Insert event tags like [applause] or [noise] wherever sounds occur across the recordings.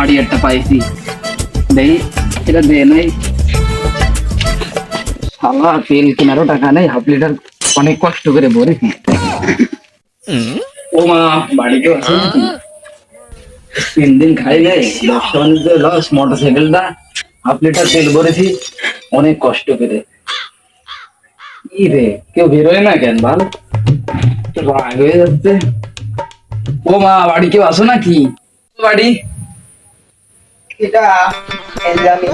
বাড়ি একটা পাইছি। দেই, এটা দে নাই। শালা, তেল কেনারও টাকা নেই, হাফ লিটার অনেক কষ্ট করে ভরেছি ও মা বাড়িতে তিন দিন খাই নেই ব্যবসা বাণিজ্য লস মোটর সাইকেলটা হাফ লিটার তেল ভরেছি, অনেক কষ্ট করে। কি রে, কেউ বেরোয় না কেন, ভালো? রাগ হয়ে যাচ্ছে। ও মা, বাড়ি কেউ আসো নাকি? বাড়ি? এটা আমি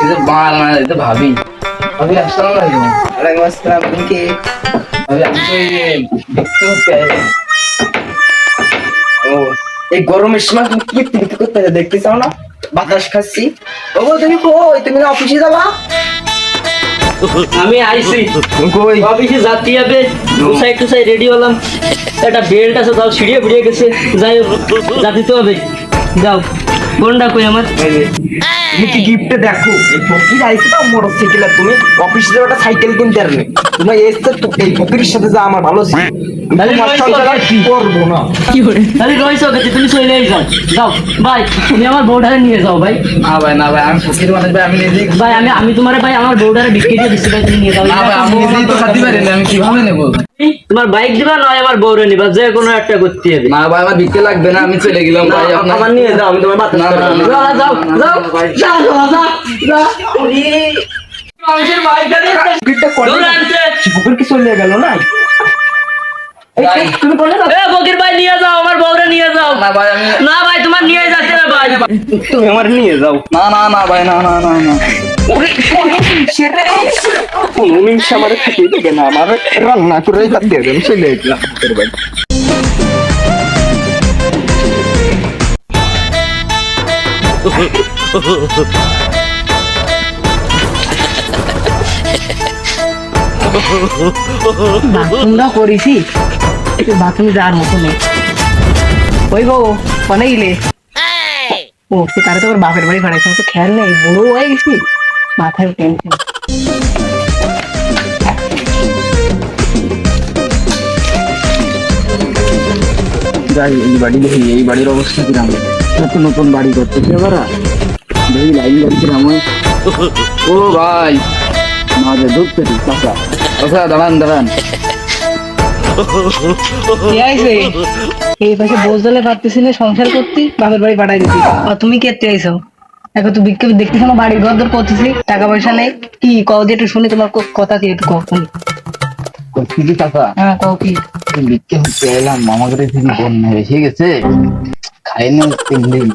এই যে না এই ভাবি। ভাবি আসসালাম আলাইকুম। ওয়ালাইকুম আসসালাম তুমি ভাবি আমি তো এই যে দেখতে করতে ও এই গরমের সময় তুমি কি করতে দেখতে চাও না? বাতাস খাচ্ছি। ও তুমি কই? তুমি না অফিসে যাবা? আমি আইছি। কই? অফিসে যাত্রী যাবে টুসাই টুসাই রেডি হলাম। একটা বেল্ট আছে তাও ছিঁড়িয়ে বেরিয়ে গেছে। যাই হোক, যাতে তো হবে। যাও। কোনটা কই আমার? তুমি কি গিফটে দেখো? এই ফকির আইছে তো মোটর সাইকেল আর তুমি অফিসে একটা সাইকেল কিনতে আর তুমি এসছে তো এই ফকিরের সাথে যা আমার ভালো ছিল। তাহলে তোমার সংসার কি করব না? কি করে? তাহলে রয়েছে ওকে তুমি চলে যাও যাও। ভাই তুমি আমার বউটারে নিয়ে যাও ভাই। না ভাই না ভাই আমি ফকির মানুষ ভাই আমি নিজেই ভাই আমি আমি তোমার ভাই আমার বউটারে বিক্রি দিয়ে দিচ্ছি ভাই তুমি নিয়ে যাও। না ভাই আমি নিজেই তো খাতে পারি না আমি কীভাবে নেব? তোমার বাইক দিবা নয় আমার বউরে নিবা যে কোনো একটা করতে হবে। না ভাই আমার বিকে লাগবে না আমি চলে গেলাম ভাই আপনার আমার নিয়ে যাও আমি তোমার। না, যাও যাও যাও যাও যাও, যাও। কি চলে গেল। না? তুমি বলে না এ ভাই নিয়ে যাও আমার বউরে নিয়ে যাও। না ভাই আমি না ভাই তোমার নিয়ে যাচ্ছে না ভাই। তুমি আমার নিয়ে যাও। না না না ভাই না না না না। আমার খেতে দেবে না আমার রান্না করে চলে গেলাম [laughs] বাথরুমটা করেছি বাথরুমে যাওয়ার মতো নেই। ওই গো, কনে গেলে? ও, সে তারা তো ওর বাপের বাড়ি ভাড়াইছে তো খেয়াল নেই, বুড়ো হয়ে গেছি। মাথায় টেনশন যাই, এই বাড়ি দেখি, এই বাড়ির অবস্থা কিরাম? নতুন নতুন বাড়ি করতেছে এবার দেখি, লাইন গাড়ি কিরাম ও ভাই, মাঝে ঢুকতে ঠিক চাষা চাষা দাঁড়ান দাঁড়ান। এই পাশে পারতেছি না সংসার করতে বাপের বাড়ি পাঠাই আর তুমি কেতে আইছো? এখন তো বিক্ষোভ দেখতেছো না বাড়ি ঘর দর করতেছি টাকা পয়সা নেই। কি কও যে একটু শুনি তোমার কথা কি একটু কও কি হ্যাঁ কও কি। থেকে বন্যা খাই না তিন দিন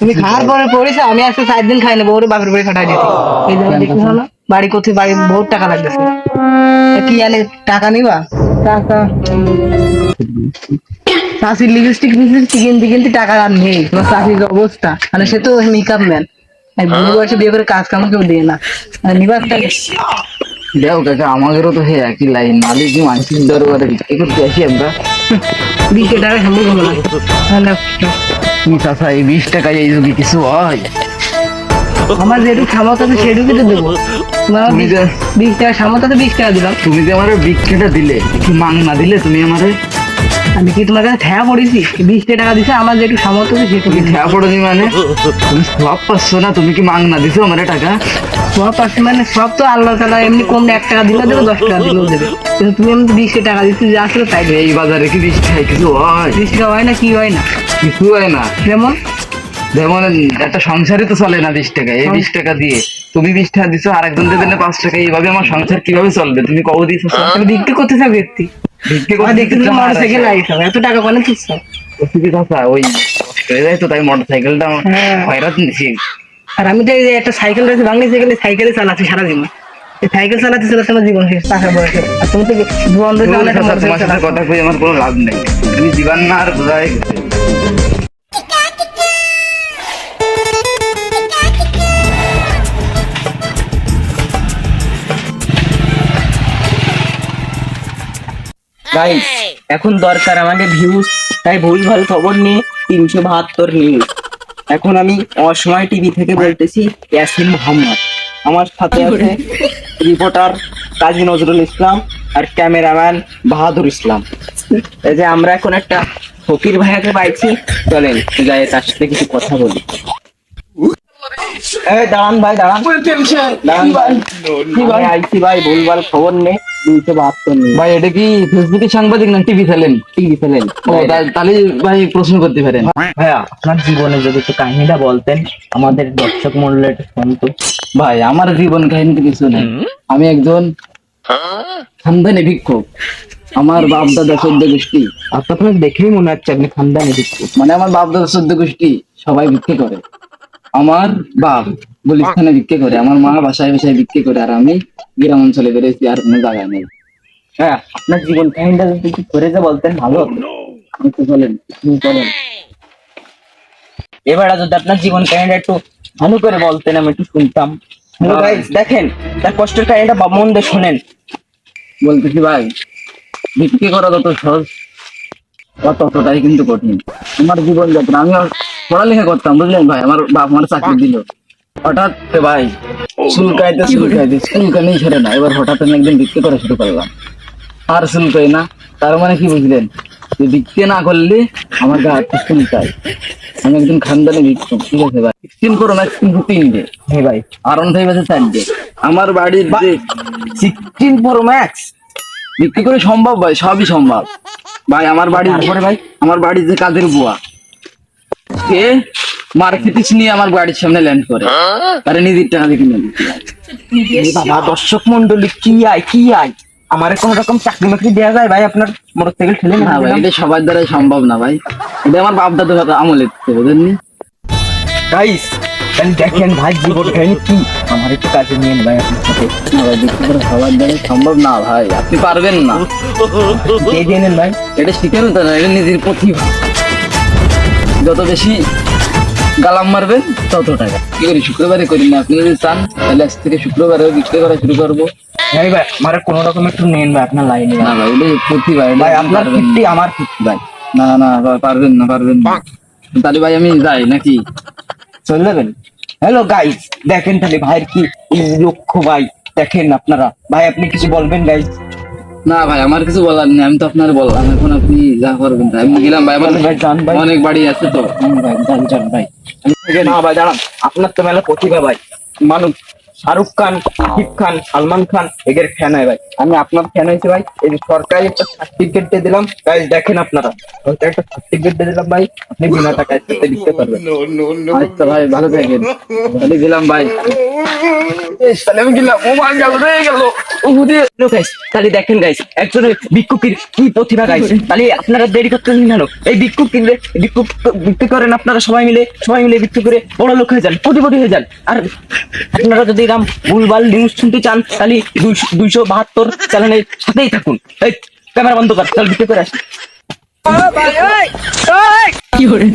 তুমি খাওয়ার পরে পড়েছো আমি আজকে চার দিন খাই না বউরে বাপের বাড়ি পাঠাই দিছি এই জন্য দেখতেছো না? বাড়ি করতে বাড়ি বহুত টাকা লাগতেছে। কি আনে টাকা নিবা? টাকা। চাষির লিপস্টিক ফিপস্টিক কিনতে কিনতে টাকা আর নেই। তোমার চাষির অবস্থা। মানে সে তো মেকআপ ম্যান আর বুড়ো বয়সে বিয়ে করে কাজ কাম কেউ দিয়ে না। আর নিবা একটা দেও কাকা আমাদেরও তো হে একই লাইন মালিক কি মানুষের দরবারে বিক্রি করতে আসি আমরা। বিশ টাকা সম্ভব হবে না। হ্যাঁ, চাষা এই বিশ টাকায় যদি কিছু হয়? আমার যেটুকু সামর্থ্য আছে সেটুকু তো দেবো। তোমার তুমি বিশ- যে- বিশ টাকা সামর্থ্য আছে বিশ টাকা দিলাম। তুমি যে আমার বিক্রিটা দিলে কি মাং না দিলে তুমি আমারে? আমি কি তোমার কাছে ঠেয়া পড়েছি? বিশ টাকা দিছে আমার সামর্থ্য আছে সেটুকু তুমি ঠেয়া পড়ো মানে? তুমি সব পাচ্ছ না তুমি কি মাং না দিছো আমার টাকা? সব পাশে মানে সব তো আল্লাহ তালা এমনি কম এক টাকা দিলেও দেবে দশ টাকা দিলেও দেবে। কিন্তু তুমি এমনি বিশ টাকা দিচ্ছি যা আসলে তাই। এই বাজারে কি বিশ টাকায় কিছু হয়? বিশ টাকা হয় না কি হয় না? কিছু হয় না। যেমন? যেমন একটা সংসারই তো চলে না বিশ টাকা। এই বিশ টাকা দিয়ে তুমি বিশ টাকা দিছো আর একজন দেবে না পাঁচ টাকা এইভাবে আমার সংসার কীভাবে চলবে? তুমি কবে দিছো আমি বিক্রি করতে চাও ব্যক্তি দেখতে তুমি লাগিয়েছো এত টাকা কোনে তুলছ করতে কথা ওই কষ্ট হয়ে যায় তো তাই মোটর সাইকেলটা। খয়রাত নিছি। আর আমি তো এই যে একটা সাইকেল রয়েছে বাংলা সাইকেলে সাইকেলে চালাচ্ছি সারাদিন। এই সাইকেল চালাতে চালাতে আমার জীবন শেষ টাকা বয়সে আর তুমি তো বন্ধ তোমার তোমার সাথে কথা কই আমার কোনো লাভ নেই। তুমি জীবন না আর বোঝাই গাইস এখন দরকার আমাকে ভিউজ তাই ভুল ভালো খবর নিয়ে তিনশো বাহাত্তর নিউজ এখন আমি অসময় টিভি থেকে বলতেছি ইয়াসিন মোহাম্মদ। আমার সাথে আছে রিপোর্টার কাজী নজরুল ইসলাম আর ক্যামেরাম্যান বাহাদুর ইসলাম। এই যে আমরা এখন একটা ফকির ভাইয়াকে পাইছি চলেন যাই তার সাথে কিছু কথা বলি। এই দাঁড়ান ভাই দাঁড়ান। দাঁড়ান। ভাই ভুলভাল খবর নেই দুইশো বাহাত্তর ভাই এটা কি ফেসবুকে সাংবাদিক না টিভি ফেলেন টিভি ফেলেন ও তাহলে ভাই প্রশ্ন করতে পারেন। ভাইয়া আপনার জীবনে যদি একটু কাহিনীটা বলতেন আমাদের দর্শক মন্ডলী শুনতো ভাই আমার জীবন কাহিনী তো কিছু নেই। আমি একজন খানদানি ভিক্ষুক। আমার বাপ দাদা চোদ্দ গোষ্ঠী। আপনার দেখেই মনে হচ্ছে আপনি খানদানি দিচ্ছেন মানে আমার বাপ দাদা চোদ্দ গোষ্ঠী সবাই ভিক্ষে করে। আমার বাপ গুলিস্তানে ভিক্ষে করে আমার মা বাসায় বাসায় ভিক্ষে করে আর আমি গ্রাম অঞ্চলে বেরোছি আর কোনো জায়গায় নেই। হ্যাঁ আপনার জীবন কাহিনীটা যদি একটু করে যে বলতেন ভালো হতো। বলেন বলেন। এবারে যদি আপনার জীবন কাহিনীটা একটু ভালো করে বলতেন আমি একটু শুনতাম। হ্যালো। গাইস দেখেন তার কষ্টের কাহিনীটা বা মন দিয়ে শোনেন। বলতেছি ভাই ভিক্ষে করা যত সহজ ততটাই কিন্তু কঠিন। আমার জীবন যাত্রা আমি পড়ালেখা করতাম বুঝলেন ভাই? আমার বাপ আমার চাকরি দিল। হঠাৎ ভাই চুলকাইতে চুলকাইতে চুলকানেই ছেড়ে না। এবার হঠাৎ আমি একদিন ভিক্ষে করা শুরু করলাম। আর চুলকাই না। তার মানে কি বুঝলেন? যে ভিক্ষে না করলে আমার গা চুলকায় আমি একজন খানদানি ভিক্ষুক ঠিক আছে ভাই? সিক্সটিন করো ম্যাক্স কিন্তু তিনটে হ্যাঁ ভাই। আর অন থেকে আছে চারটে আমার বাড়ির যে সিক্সটিন প্রো ম্যাক্স বিক্রি করে সম্ভব ভাই সবই সম্ভব। ভাই আমার বাড়ি তারপরে ভাই? আমার বাড়ির যে কাজের বুয়া সে মার্কেটিস নিয়ে আমার বাড়ির সামনে ল্যান্ড করে। তারে নিজের টাকা দিয়ে কিনে বাবা দর্শক মন্ডলী কি আয় কি আয়? আমার কোন রকম চাকরি বাকরি দেওয়া যায় ভাই? আপনার মোটরসাইকেল ঠেলে না ভাই এটা সবার দ্বারাই সম্ভব না ভাই। এটা আমার বাপ দাদু কথা আমলে দিতে বুঝেননি গাইস তাহলে দেখেন ভাই জীবন কাহিনী কি? আমার একটু কাজে নিয়ে ভাই আপনার সাথে। সবার দ্বারাই সম্ভব না ভাই। আপনি পারবেন না। দিয়ে দিয়ে নেন ভাই? এটা শিখেন তো না এটা নিজের প্রতিভা। যত বেশি গালাম মারবেন তত টাকা। কি করি শুক্রবারে করি না? আপনি যদি চান তাহলে আজ থেকে শুক্রবারে বিক্রি করা শুরু করব। ভাই ভাই আমার কোন রকম একটু নেন ভাই আপনার লাইনে। না ভাই এটা প্রতিভা এটা ভাই আপনার ফিফটি আমার ফিফটি ভাই। না না ভাই, পারবেন না পারবেন তাহলে ভাই আমি যাই নাকি? চলে যাবেন? হ্যালো গাইস দেখেন তাহলে ভাইয়ের কি লক্ষ্য ভাই। দেখেন আপনারা। ভাই আপনি কিছু বলবেন গাইস না ভাই আমার কিছু বলার নেই আমি তো আপনার বললাম এখন আপনি যা করবেন তাই আমি গেলাম ভাই আমার ভাই জান ভাই। অনেক বাড়ি আছে তো। ভাই জান জান ভাই। না ভাই দাঁড়ান আপনার তো মেলা প্রতিভা ভাই। মানুষ শাহরুখ খান শাকিব খান সালমান খান এদের ফ্যান হয় ভাই। আমি আপনার ফ্যান হয়েছি ভাই। এই সরকারি একটা সার্টিফিকেট দিয়ে দিলাম। গাইস দেখেন আপনারা। সরকারি একটা সার্টিফিকেট দিয়ে দিলাম ভাই। আপনি বিনা টাকায় সাথে দিতে পারবেন। আচ্ছা ভাই ভালো থাকেন। তাহলে গেলাম ভাই। তাহলে আমি গেলাম। ও মা গেল রে গেল। তাহলে দেখেন গাইস একজনের ভিক্ষুকের কি প্রতিভা গাইস তাহলে আপনারা দেরি করতে কেন? এই ভিক্ষুক কিনলে ভিক্ষুক বিক্রি করেন আপনারা সবাই মিলে। সবাই মিলে বিক্রি করে বড় লোক হয়ে যান কোটিপতি হয়ে যান। আর আপনারা যদি এরকম ভুলভাল নিউজ শুনতে চান তাহলে দুইশো বাহাত্তর চ্যানেলের সাথেই থাকুন। এই ক্যামেরা বন্ধ কর তাহলে বিক্রি করে আসি। কি করে